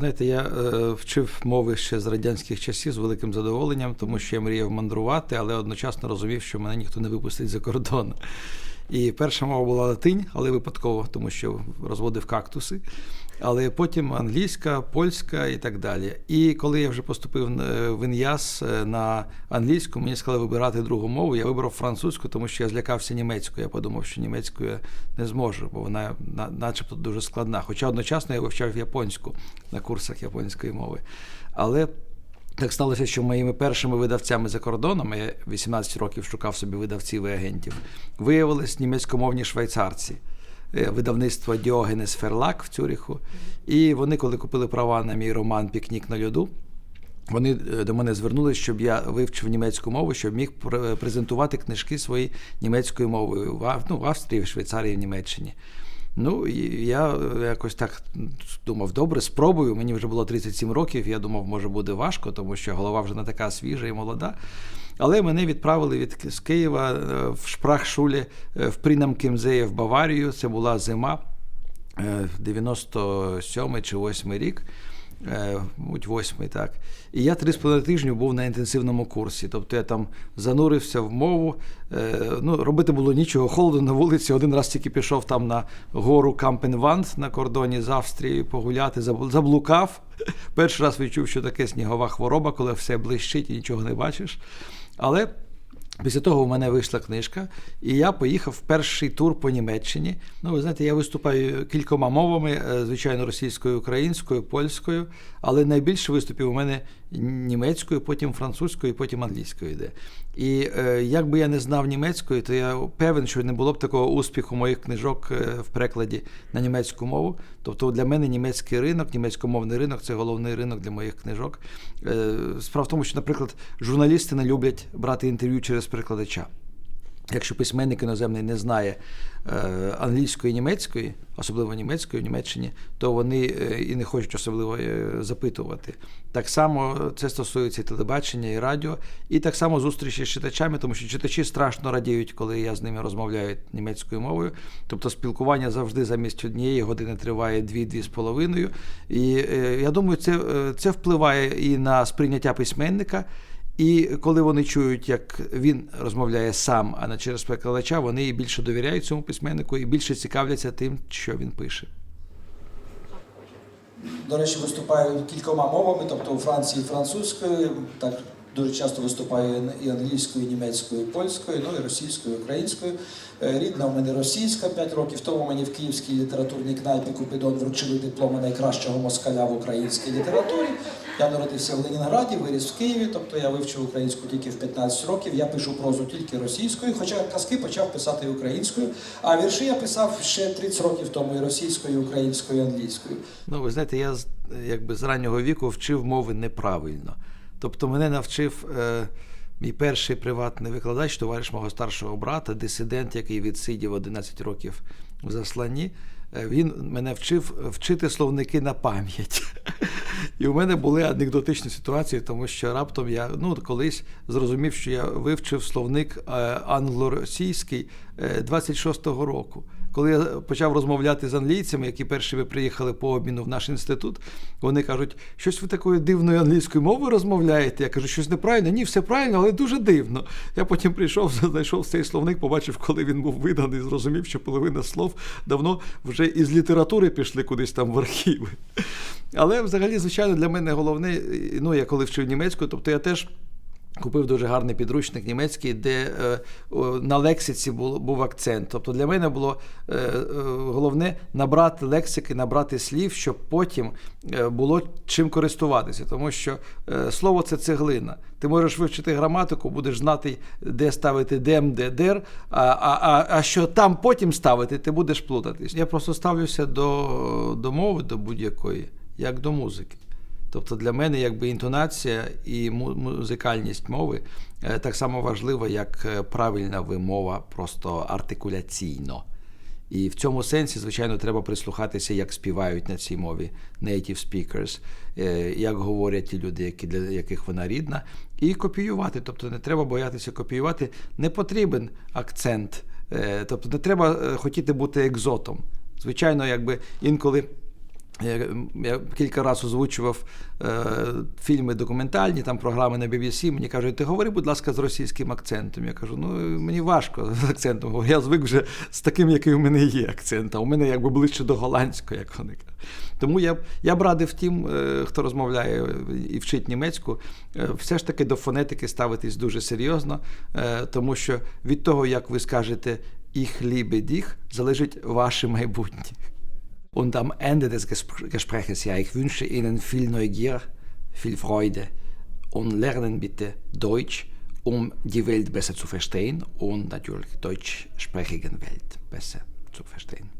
знаєте, я е, вчив мови ще з радянських часів з великим задоволенням, тому що я мріяв мандрувати, але одночасно розумів, що мене ніхто не випустить за кордон. І перша мова була латинь, але випадково, тому що розводив кактуси. Але потім англійська, польська і так далі. І коли я вже поступив е, в ІНЯС е, на англійську, мені сказали вибирати другу мову. Я вибрав французьку, тому що я злякався німецькою. Я подумав, що німецькою не зможу, бо вона начебто дуже складна. Хоча одночасно я вивчав японську на курсах японської мови. Але так сталося, що моїми першими видавцями за кордоном, я 18 років шукав собі видавців і агентів, виявились німецькомовні швейцарці. Е, Видавництво Діогенес Ферлак в Цюріху. І вони, коли купили права на мій роман Пікнік на льоду, вони е, до мене звернулися, щоб я вивчив німецьку мову, щоб міг презентувати книжки свої німецькою мовою в, ну, в Австрії, в Швейцарії, в Німеччині. Ну, я е, якось так думав, добре, спробую. Мені вже було 37 років. Я думав, може буде важко, тому що голова вже не така свіжа і молода. Але мене відправили від з Києва е, в Шпрахшулі е, в Прінам-Кімзеє в Баварію. Це була зима, е, 97 чи 8 рік. Е, Мабуть, восьмий, так. І я три з половиною тижні був на інтенсивному курсі. Тобто я там занурився в мову. Е, Ну, робити було нічого, холодно на вулиці. Один раз тільки пішов там на гору Кампенванд на кордоні з Австрією погуляти, заблукав. Перший раз відчув, що таке снігова хвороба, коли все блищить і нічого не бачиш. Але Після того у мене вийшла книжка, і я поїхав в перший тур по Німеччині. Ну, ви знаєте, я виступаю кількома мовами, е, звичайно, російською, українською, польською, але найбільше виступів у мене німецькою, потім французькою, потім англійською йде. І е, як би я не знав німецької, то я певен, що не було б такого успіху моїх книжок е, в перекладі на німецьку мову. Тобто для мене німецький ринок, німецькомовний ринок це головний ринок для моїх книжок. Е, Справа в тому, що, наприклад, журналісти не люблять брати інтерв'ю через перекладача. Якщо письменник іноземний не знає е, англійської і німецької, особливо німецької в Німеччині, то вони е, і не хочуть особливо е, запитувати. Так само це стосується і телебачення, і радіо, і так само зустрічі з читачами, тому що читачі страшно радіють, коли я з ними розмовляю німецькою мовою. Тобто спілкування завжди замість однієї години триває дві-дві з половиною. І я думаю, це, це впливає і на сприйняття письменника. І коли вони чують, як він розмовляє сам, а не через перекладача, вони і більше довіряють цьому письменнику і більше цікавляться тим, що він пише. До речі, виступаю кількома мовами, тобто у Франції французькою, так дуже часто виступаю і англійською, і німецькою, і польською, ну і російською, і українською. Е, Рідна у мене російська 5 років тому мені в Київській літературній кнайпі Купидон вручили дипломи найкращого москаля в українській літературі. Я народився в Ленінграді, виріс в Києві, тобто я вивчив українську тільки в 15 років. Я пишу прозу тільки російською, хоча казки почав писати українською. А вірші я писав ще 30 років тому і російською, і українською, і англійською. Ну, ви знаєте, я якби з раннього віку вчив мови неправильно. Тобто мене навчив е, мій перший приватний викладач, товариш мого старшого брата, дисидент, який відсидів 11 років в засланні. Е, Він мене вчив вчити словники на пам'ять. І у мене були анекдотичні ситуації, тому що раптом я ну, колись зрозумів, що я вивчив словник е, англо-російський е, 26-го року. Коли я почав розмовляти з англійцями, які першими приїхали по обміну в наш інститут, вони кажуть, щось ви такою дивною англійською мовою розмовляєте. Я кажу, щось неправильно. Ні, все правильно, але дуже дивно. Я потім прийшов, знайшов цей словник, побачив, коли він був виданий, зрозумів, що половина слов давно вже із літератури пішли кудись там в архіви. Але взагалі, звичайно, для мене головне, ну я коли вчив німецьку, тобто я теж. Купив дуже гарний підручник німецький, де е, на лексиці був, акцент. Тобто для мене було е, е, головне набрати лексики, набрати слів, щоб потім було чим користуватися. Тому що слово це цеглина. Ти можеш вивчити граматику, будеш знати, де ставити дем, де дер, а, а, а що там потім ставити, ти будеш плутатись. Я просто ставлюся до, до мови, до будь-якої, як до музики. Тобто для мене якби інтонація і музикальність мови е, так само важлива, як е, правильна вимова, просто артикуляційно. І в цьому сенсі, звичайно, треба прислухатися, як співають на цій мові native speakers, е, як говорять ті люди, які, для яких вона рідна, і копіювати. Тобто не треба боятися копіювати. Не потрібен акцент, тобто не треба хотіти бути екзотом. Звичайно, якби інколи Я, кілька разів озвучував е, фільми документальні, там програми на BBC. Мені кажуть, ти говори, будь ласка, з російським акцентом. Я кажу, ну мені важко з акцентом. Я звик вже з таким, який у мене є акцент, а у мене якби ближче до голландського, як вони кажуть. Тому я, я б радив тим, е, хто розмовляє і вчить німецьку, е, все ж таки до фонетики ставитись дуже серйозно, е, тому що від того, як ви скажете «Ich liebe dich», залежить ваше майбутнє. Und am Ende des Gespr Gespräches, ja, ich wünsche Ihnen viel Neugier, viel Freude und lernen bitte Deutsch, um die Welt besser zu verstehen und natürlich deutschsprachigen Welt besser zu verstehen.